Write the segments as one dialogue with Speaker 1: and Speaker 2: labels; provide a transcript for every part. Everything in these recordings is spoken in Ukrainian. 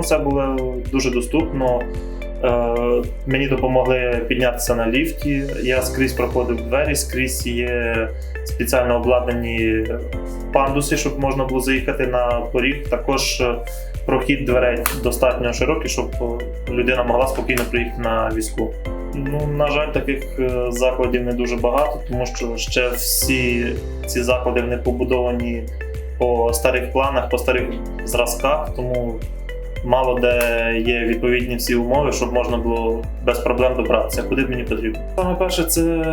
Speaker 1: все було дуже доступно. Е, Мені допомогли піднятися на ліфті. Я скрізь проходив двері, скрізь є спеціально обладнані пандуси, щоб можна було заїхати на поріг. Також е, прохід дверей достатньо широкий, щоб е, людина могла спокійно приїхати на візку. Ну, на жаль, таких закладів не дуже багато, тому що ще всі ці заклади вони побудовані по старих планах, по старих зразках, тому мало де є відповідні всі умови, щоб можна було без проблем добратися, куди б мені потрібно. Саме перше, це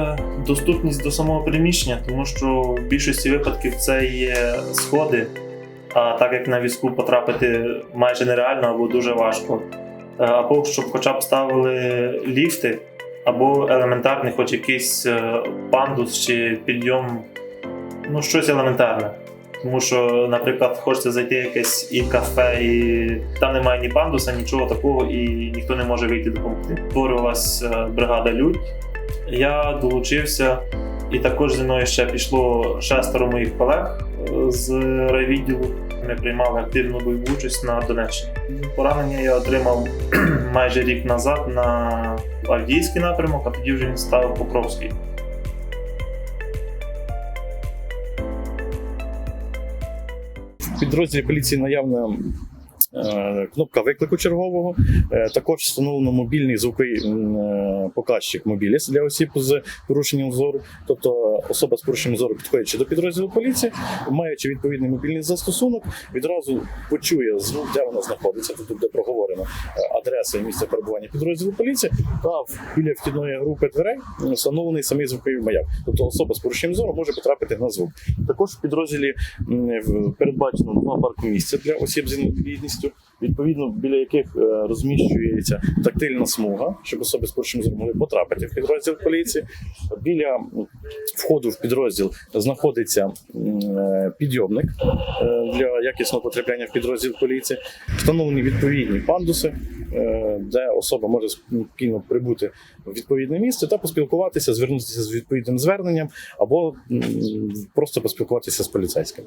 Speaker 1: доступність до самого приміщення, тому що в більшості випадків це є сходи. А так як на візку потрапити майже нереально або дуже важко. Е, Або щоб хоча б ставили ліфти, або елементарний, хоч якийсь е, пандус чи підйом, ну щось елементарне. Тому що, наприклад, хочеться зайти якесь і кафе, і там немає ні пандуса, нічого такого, і ніхто не може вийти допомогти. Створювалась е, бригада Людь. Я долучився, і також зі мною ще пішло шестеро моїх колег е, з райвідділу. Ми приймали активну бойову участь на Донеччині. Поранення я отримав майже рік назад на Авдіївський напрямок, а тоді вже він став Покровський.
Speaker 2: Підрозділі поліції наявна кнопка виклику чергового. Е, Також встановлено мобільний звуковий е, показчик мобіліс для осіб з порушенням зору. Тобто особа з порушенням зору, підходячи до підрозділу поліції, маючи відповідний мобільний застосунок, відразу почує звук, де вона знаходиться, тобто де проговорено е, адреса і місце перебування підрозділу поліції, та біля вхідної групи дверей встановлений самий звуковий маяк. Тобто особа з порушенням зору може потрапити на звук. Також в підрозділі передбачено два паркомісця для осіб з інвалідністю, відповідно біля яких е, розміщується тактильна смуга, щоб особи з порушенням зору потрапити в підрозділ поліції. Біля входу в підрозділ знаходиться е, підйомник е, для якісного потрапляння в підрозділ поліції. Встановлені відповідні пандуси, де особа може спокійно прибути в відповідне місце та поспілкуватися, звернутися з відповідним зверненням або просто поспілкуватися з поліцейським.